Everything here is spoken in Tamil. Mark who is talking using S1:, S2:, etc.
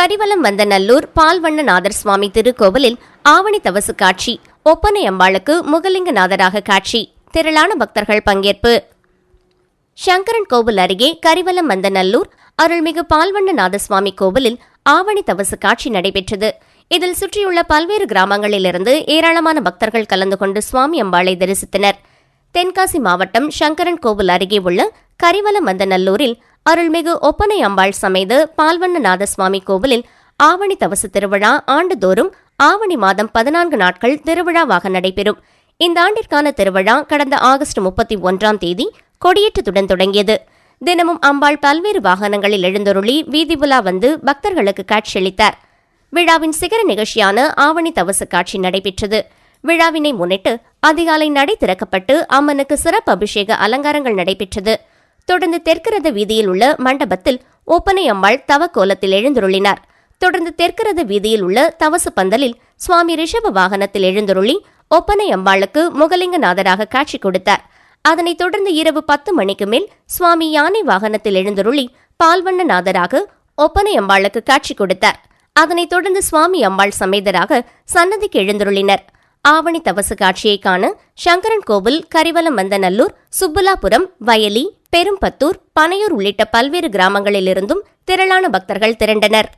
S1: கரிவலம் வந்த நல்லூர் பால்வண்ணநாதர் சுவாமி திருக்கோவிலில் ஆவணி தவசு காட்சி ஒப்பனை அம்பாளுக்கு முகலிங்கநாதராக காட்சி திரளான பக்தர்கள் பங்கேற்பு. சங்கரன் கோவில் அருகே கரிவலம் வந்த நல்லூர் அருள்மிகு பால்வண்ணநாத சுவாமி கோவிலில் ஆவணி தவசு காட்சி நடைபெற்றது. இதில் சுற்றியுள்ள பல்வேறு கிராமங்களிலிருந்து ஏராளமான பக்தர்கள் கலந்து கொண்டு சுவாமி அம்பாளை தரிசித்தனர். தென்காசி மாவட்டம் சங்கரன் கோவில் அருகே உள்ள கரிவலம் மந்தநல்லூரில் அருள்மிகு ஒப்பனை அம்பாள் சமைத்து பால்வண்ணநாத சுவாமி கோவிலில் ஆவணி தவசு திருவிழா ஆண்டுதோறும் ஆவணி மாதம் பதினான்கு நாட்கள் திருவிழாவாக நடைபெறும். இந்த ஆண்டிற்கான திருவிழா கடந்த ஆகஸ்ட் முப்பத்தி ஒன்றாம் தேதி கொடியேற்றத்துடன் தொடங்கியது. தினமும் அம்பாள் பல்வேறு வாகனங்களில் எழுந்தொருளி வீதி உலா வந்து பக்தர்களுக்கு காட்சியளித்தார். விழாவின் சிகர நிகழ்ச்சியான ஆவணி தவசு காட்சி நடைபெற்றது. விழாவினை முன்னிட்டு அதிகாலை நடை திறக்கப்பட்டு அம்மனுக்கு சிறப்பு அபிஷேக அலங்காரங்கள் நடைபெற்றது. தொடர்ந்து தெற்கரத வீதியில் உள்ள மண்டபத்தில் ஒப்பனை அம்பாள் தவக்கோலத்தில் எழுந்துருளினார். தொடர்ந்து தெற்கரத வீதியில் உள்ள தவசு பந்தலில் சுவாமி ரிஷப வாகனத்தில் எழுந்துருளி ஒப்பனை அம்பாளுக்கு முகலிங்கநாதராக காட்சி கொடுத்தார். அதனைத் தொடர்ந்து இரவு பத்து மணிக்கு மேல் சுவாமி யானை வாகனத்தில் எழுந்துருளி பால்வண்ணநாதராக ஒப்பனை அம்பாளுக்கு காட்சி கொடுத்தார். அதனைத் தொடர்ந்து சுவாமி அம்பாள் சமேதராக சன்னதிக்கு எழுந்துருளினர். ஆவணி தவசு காட்சியை காண சங்கரன் கோவில் கரிவலம் வந்தநல்லூர் சுப்புலாபுரம் வயலி பெரும்பத்தூர் பனையூர் உள்ளிட்ட பல்வேறு கிராமங்களிலிருந்தும் திரளான பக்தர்கள் திரண்டனர்.